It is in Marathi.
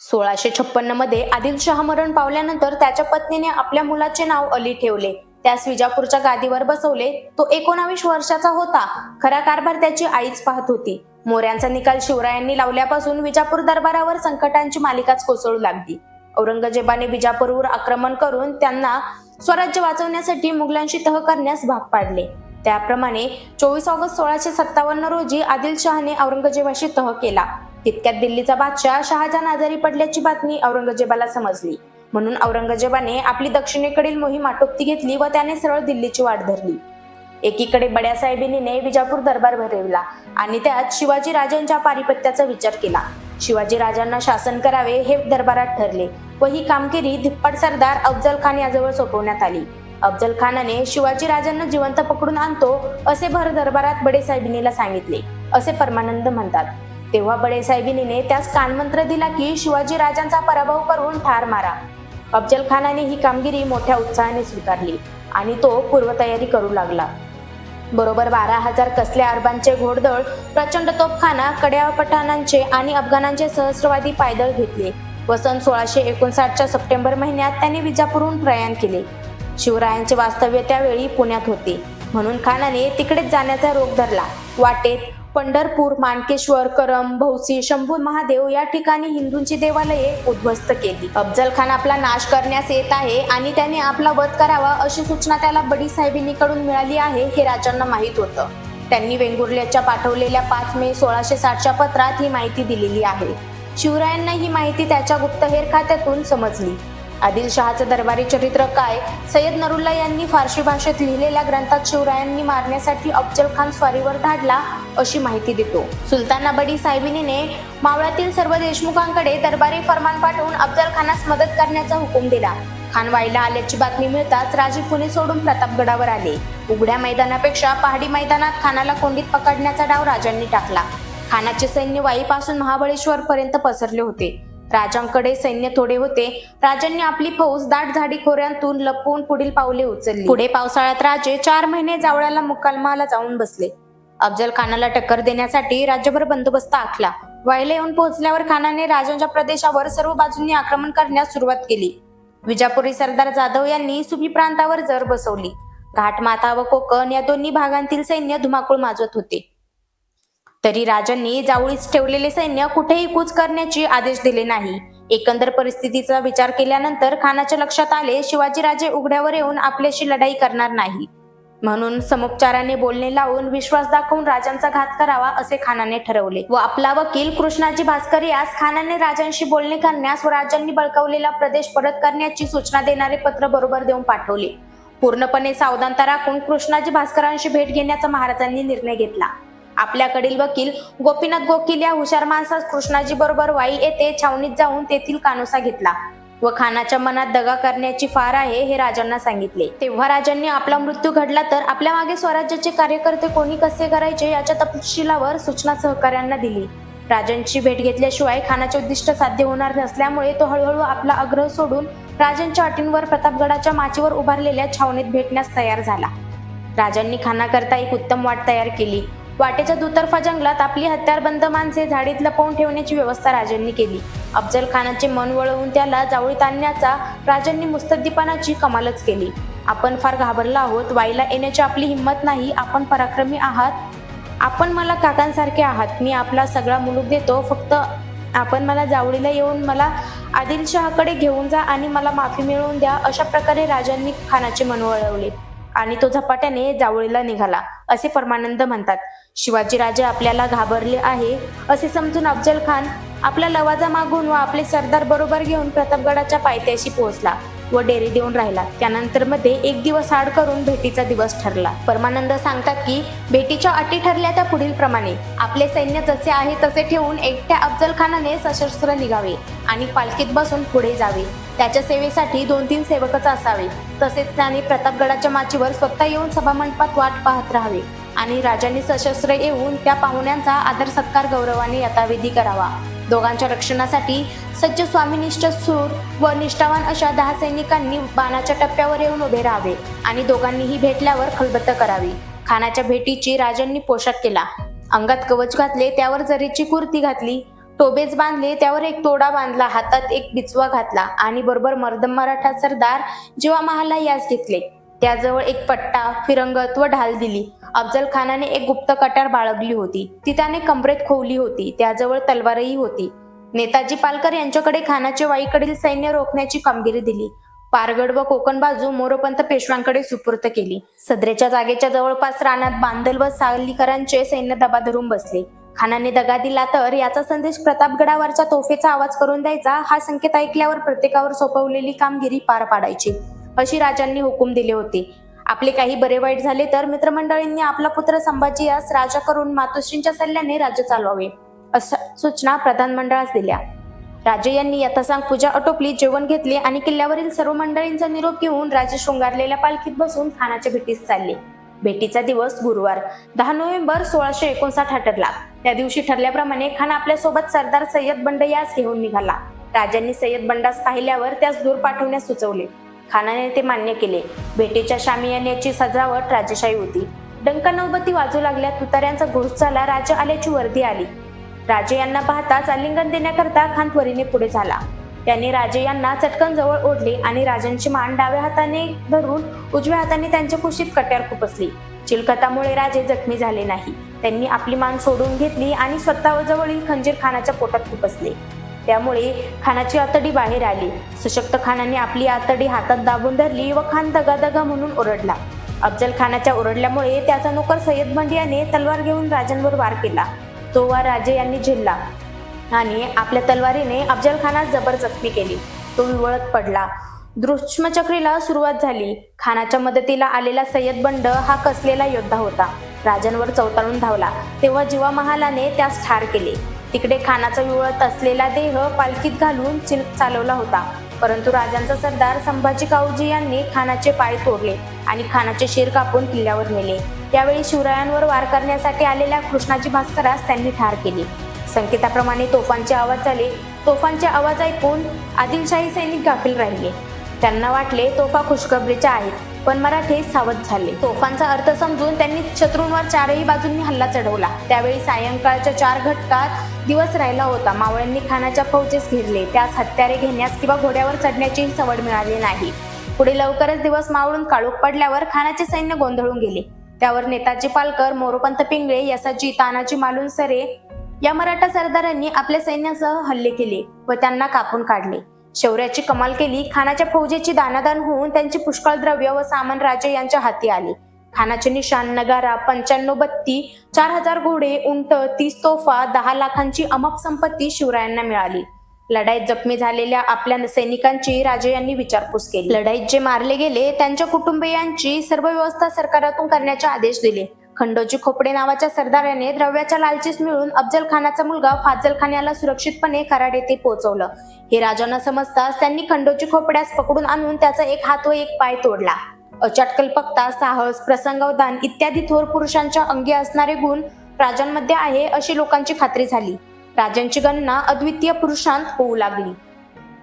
सोळाशे छप्पन्नमध्ये आदिलशहा मरण पावल्यानंतर त्याच्या पत्नीने आपल्या मुलाचे नाव अली ठेवले. त्यास विजापूरच्या गादीवर बसवले. तो एकोणावीस वर्षाचा होता. खरा कारभार त्याची आईच पाहत होती. मोऱ्यांचा निकाल शिवरायांनी लावल्यापासून विजापूर दरबारावर संकटांची मालिकाच कोसळू लागली. औरंगजेबाने विजापूरवर आक्रमण करून त्यांना स्वराज्य वाचवण्यासाठी मुघलांशी तह करण्यास भाग पाडले. त्याप्रमाणे चोवीस ऑगस्ट सोळाशे सत्तावन्न रोजी आदिलशहाने औरंगजेबाशी तह केला. तितक्यात दिल्लीचा बादशाह शहाजहान आजारी पडल्याची बातमी औरंगजेबाला समजली. म्हणून औरंगजेबाने आपली दक्षिणेकडील मोहीम आटोपती घेतली व त्याने सरळ दिल्लीची वाट धरली. एकीकडे बड्या साहेबिनीने विजापूर दरबार भरविला आणि त्यात शिवाजी राजांच्या पारिपत्याचा विचार केला. शिवाजी राजांना शासन करावे हे दरबारात ठरले व ही कामगिरी धिप्पट सरदार अफजल खान याजवळ सोपवण्यात आली. अफजल खानाने शिवाजी राजांना जिवंत पकडून आणतो असे भर दरबारात बडे साहेबिनीला सांगितले. असे परमानंद म्हणतात. तेव्हा बडेसाहेबिनीने त्यास कानमंत्र दिला की शिवाजी राजांचा पराभव करून ठार मारा. अफजल खानाने ही कामगिरी मोठ्या उत्साहाने स्वीकारली आणि तो पूर्वतयारी करू लागला. बरोबर बारा हजार कसल्या अरबांचे घोडदळ प्रचंड तोफखाना कड्या पठाणांचे आणि अफगाणांचे सहस्रवादी पायदळ घेतले व सन सोळाशे एकोणसाठच्या सप्टेंबर महिन्यात त्यांनी विजापूरहून प्रयाण केले. शिवरायांचे वास्तव्य त्यावेळी पुण्यात होते. म्हणून खानाने तिकडेच जाण्याचा रोग धरला. वाटेत पंढरपूर मानकेश्वर करम भौसी शंभू महादेव या ठिकाणी हिंदूंची देवालये उद्ध्वस्त केली. अफजल खान आपला नाश करण्यास येत आहे आणि त्याने आपला वध करावा अशी सूचना त्याला बडी साहेबींकडून मिळाली आहे हे राजांना माहीत होतं. त्यांनी वेंगुर्ल्याच्या पाठवलेल्या पाच मे सोळाशे साठच्या पत्रात ही माहिती दिलेली आहे. शिवरायांना ही माहिती त्याच्या गुप्तहेर खात्यातून समजली. आदिलशहाचं दरबारी चरित्र काय? सय्यद नरुल्ला यांनी फारसी भाषेत लिहिलेल्या ग्रंथात शिवरायांनी मारण्यासाठी अफजल खान स्वारीवर धाडला अशी माहिती देतो. सुलताना बडी साहेबिनीने मावळातील सर्व देशमुखांकडे दरबारी फरमान पाठवून अफजल खानास मदत करण्याचा हुकूम दिला. खान वाईला आल्याची बातमी मिळताच राजे पुणे सोडून प्रतापगडावर आले. उघड्या मैदानापेक्षा पहाडी मैदानात खानाला कोंडीत पकडण्याचा डाव राजांनी टाकला. खानाचे सैन्य वाईपासून महाबळेश्वर पर्यंत पसरले होते. राजांकडे सैन्य थोडे होते. राजांनी आपली फौज दाट झाडी खोऱ्यांतून लपवून पुढील पावले उचलली. पुढे पावसाळ्यात राजे चार महिने जावळ्याला मुकालमाला जाऊन बसले. अफजल खानाला टक्कर देण्यासाठी राज्यभर बंदोबस्त आखला. वायला येऊन पोहोचल्यावर खानाने राजांच्या प्रदेशावर सर्व बाजूंनी आक्रमण करण्यास सुरुवात केली. विजापुरी सरदार जाधव यांनी सुपी प्रांतावर जर बसवली. घाटमाथा व कोकण या दोन्ही भागांतील सैन्य धुमाकूळ माजवत होते. तरी राजांनी जावळीस ठेवलेले सैन्य कुठेही कूच करण्याचे आदेश दिले नाही. एकंदर परिस्थितीचा विचार केल्यानंतर खानाच्या लक्षात आले शिवाजीराजे उघड्यावर येऊन आपल्याशी लढाई करणार नाही. म्हणून समुपचाराने बोलणे लावून विश्वास दाखवून राजांचा घात करावा असे खानाने ठरवले. व आपला वकील कृष्णाजी भास्कर यास खानाने राजांशी बोलणे करण्यास व राजांनी बळकावलेला प्रदेश परत करण्याची सूचना देणारे पत्र बरोबर देऊन पाठवले. पूर्णपणे सावधानता राखून कृष्णाजी भास्करांशी भेट घेण्याचा महाराजांनी निर्णय घेतला. आपल्याकडील वकील गोपीनाथ गोकिल या हुशार माणसास कृष्णाजी बरोबर वाई येथे छावणीत जाऊन तेथील कानोसा घेतला व खानाच्या मनात दगा करण्याची फार आहे हे राजांना सांगितले. तेव्हा राजांनी आपला मृत्यू घडला तर आपल्या मागे स्वराज्याचे कार्यकर्ते कोणी कसे करायचे याच्या तपशिलावर सूचना सहकार्यांना दिली. राजांची भेट घेतल्याशिवाय खानाचे उद्दिष्ट साध्य होणार नसल्यामुळे तो हळूहळू आपला आग्रह सोडून राजांच्या अटींवर प्रतापगडाच्या माचीवर उभारलेल्या छावणीत भेटण्यास तयार झाला. राजांनी खानाकरता एक उत्तम वाट तयार केली. वाटेच्या दुतर्फा जंगलात आपली हत्यारबंद माणसे झाडीत लपवून ठेवण्याची व्यवस्था राजांनी केली. अफजल खानाचे मन वळवून त्याला जावळीत आणण्याचा राजांनी मुस्तद्दीपणाची कमालच केली. आपण फार घाबरला आहोत. वाईला येण्याची आपली हिंमत नाही. आपण पराक्रमी आहात. आपण मला काकांसारखे आहात. मी आपला सगळा मुलूक देतो. फक्त आपण मला जावळीला येऊन मला आदिलशहाकडे घेऊन जा आणि मला माफी मिळवून द्या अशा प्रकारे राजांनी खानाचे मन वळवले. आणि तो झपाट्याने जावळीला निघाला. असे परमानंद म्हणतात. शिवाजीराजे आपल्याला घाबरले आहे असे समजून अफजल खान आपला लवाजा मागून व आपले सरदार बरोबर घेऊन प्रतापगडाच्या पायथ्याशी पोहोचला व डेरी देऊन राहिला. त्यानंतरमध्ये एक दिवस आड करून भेटीचा दिवस ठरला. परमानंद सांगतात की भेटीच्या अटी ठरल्या त्या पुढील प्रमाणे आपले सैन्य जसे आहे तसे ठेवून एकट्या अफजल खानाने सशस्त्र निघावे आणि पालखीत बसून पुढे जावे. त्याच्या सेवेसाठी दोन तीन सेवकच असावे. तसेच त्याने प्रतापगडाच्या माचीवर स्वतः येऊन सभामंडपात वाट पाहत राहावे. आणि राजांनी सशस्त्र येऊन त्या पाहुण्यांचा आदर सत्कार गौरवाने यथाविधी करावा. दोघांच्या रक्षणासाठी सज्ज स्वामीनिष्ठ सूर व निष्ठावान अशा दहा सैनिकांनी बाणाच्या टप्प्यावर येऊन उभे राहावे आणि दोघांनीही भेटल्यावर खलबत्त करावी. खानाच्या भेटीची राजांनी पोशाख केला. अंगात कवच घातले त्यावर जरीची कुर्ती घातली टोबेज बांधले त्यावर एक तोडा बांधला हातात एक बिचवा घातला आणि बरोबर मर्दम मराठा सरदार जेव्हा महाला यास घेतले. त्याजवळ एक पट्टा फिरंगत व ढाल दिली. अफजल खानाने एक गुप्त कटार बाळगली होती. ती त्याने कमरेत खोवली होती. त्याजवळ तलवारही होती. नेताजी पालकर यांच्याकडे खानाचे वाईकडील सैन्य रोखण्याची कामगिरी दिली. पारगड व कोकण बाजू मोरोपंत पेशव्यांकडे सुपूर्त केली. सदरेच्या जागेच्या जवळपास रानात बांदल व सावलीकरांचे सैन्य दबा धरून बसले. खानाने दगा दिला तर याचा संदेश प्रतापगडावरच्या तोफेचा आवाज करून द्यायचा हा संकेत ऐकल्यावर प्रत्येकावर सोपवलेली कामगिरी पार पाडायची. अशी राजांनी हुकूम दिले होते. आपले काही बरे वाईट झाले तर मित्रमंडळींनी आपला पुत्र संभाजी यास राजा करून मातोश्रींच्या सल्ल्याने राज्य चालवावे अशा सूचना प्रधानमंडळास दिल्या. राजे यांनी यथासांग पूजा आटोपली जेवण घेतले आणि किल्ल्यावरील सर्व मंडळींचा निरोप घेऊन राजे शृंगारलेल्या पालखीत बसून खानाच्या भेटीस चालले. भेटीचा दिवस गुरुवार दहा नोव्हेंबर सोळाशे एकोणसाठ हा ठरला. त्या दिवशी ठरल्याप्रमाणे खान आपल्यासोबत सरदार सय्यद बंड यास घेऊन निघाला. राजांनी सय्यद बंडास पाहिल्यावर त्यास दूर पाठवण्यास सुचवले. खानाने ते मान्य केले. भेटीच्या शामियान्याची सजावट राजेशाही होती. डंका नौबती वाजू लागल्या तुतार्यांचा घोष झाला राजा आल्याची वर्दी आली. राजे यांना पाहताच आलिंगन देण्याकरता खान त्वरीने पुढे झाला. त्याने राजे यांना चटकन जवळ ओढले आणि राजांची मान डाव्या हाताने धरून उजव्या हाताने त्यांच्या कुशीत कट्यार खुपसली. चिलखतामुळे राजे जखमी झाले नाही. त्यांनी आपली मान सोडून घेतली आणि स्वतःजवळील खंजीर खानाच्या पोटात खुपसले. त्यामुळे खानाची आतडी बाहेर आली. सशक्त खानाने आपली आतडी हातात दाबून धरली व खान दगादगा म्हणून ओरडला. अफजल खानाच्या ओरडल्यामुळे त्याचा नोकर सय्यद बंडियाने तलवार घेऊन राजांवर वार केला. तो वार राजे यांनी झेलला आणि आपल्या तलवारीने अफजल खानास जबर जखमी केली. तो विवळत पडला. दृष्मचक्रीला सुरुवात झाली. खानाच्या मदतीला आलेला सय्यद बंड हा कसलेला योद्धा होता. राजांवर चौताळून धावला. तेव्हा जीवा महालाने त्यास ठार केले. तिकडे खानाचा विवळत असलेला देह पालखीत घालून चिल चालवला होता. परंतु राजांचा सरदार संभाजी काऊजी यांनी खानाचे पाय तोडले आणि खानाचे शिर कापून किल्ल्यावर नेले. त्यावेळी शिवरायांवर वार करण्यासाठी आलेल्या कृष्णाजी भास्करास त्यांनी ठार केले. संकेताप्रमाणे तोफांचे आवाज झाले तोफांचे आवाज ऐकून आदिलशाही सैनिक गाफील राहिले. त्यांना वाटले तोफा खुशखबरीच्या आहेत पण मराठे सावध झाले. तोफांचा अर्थ समजून त्यांनी शत्रूंवर चारही बाजूंनी हल्ला चढवला. त्यावेळी सायंकाळच्या चार घटकात दिवस राहिला होता. मावळ्यांनी खानाच्या फौजेस घेरले. त्यास हत्यारे घेण्यास किंवा घोड्यावर चढण्याचीही सवड मिळाली नाही. पुढे लवकरच दिवस मावळून काळोख पडल्यावर खानाचे सैन्य गोंधळून गेले. त्यावर नेताजी पालकर मोरोपंत पिंगळे यसाजी तानाजी मालुनसरे या मराठा सरदारांनी आपल्या सैन्यासह हल्ले केले व त्यांना कापून काढले. शौर्याची कमाल केली खानाच्या फौजेची दानादान होऊन त्यांची पुष्कळ द्रव्य व सामान राजे यांच्या हाती आले. खानाचे निशाण नगारा पंच्याण्णव बत्ती चार हजार घोडे उंट तीस तोफा दहा लाखांची अमक संपत्ती शिवरायांना मिळाली. लढाईत जखमी झालेल्या आपल्या सैनिकांची राजे यांनी विचारपूस केली. लढाईत जे मारले गेले त्यांच्या कुटुंबियांची सर्व व्यवस्था सरकारातून करण्याचे आदेश दिले. खंडोजी खोपडे नावाच्या सरदाराने द्रव्याच्या लालचीस मिळून अफजल खानाचा मुलगा फाजल खान याला सुरक्षितपणे कराड येथे पोहोचवलं. हे राजांना समजताच त्यांनी खंडोजी खोपड्यास पकडून आणून त्याचा एक हात व एक पाय तोडला. अचाटकल्पकता साहस प्रसंगावधान इत्यादी थोर पुरुषांच्या अंगी असणारे गुण राजांमध्ये आहे अशी लोकांची खात्री झाली. राजांची गणना अद्वितीय पुरुषांत होऊ लागली.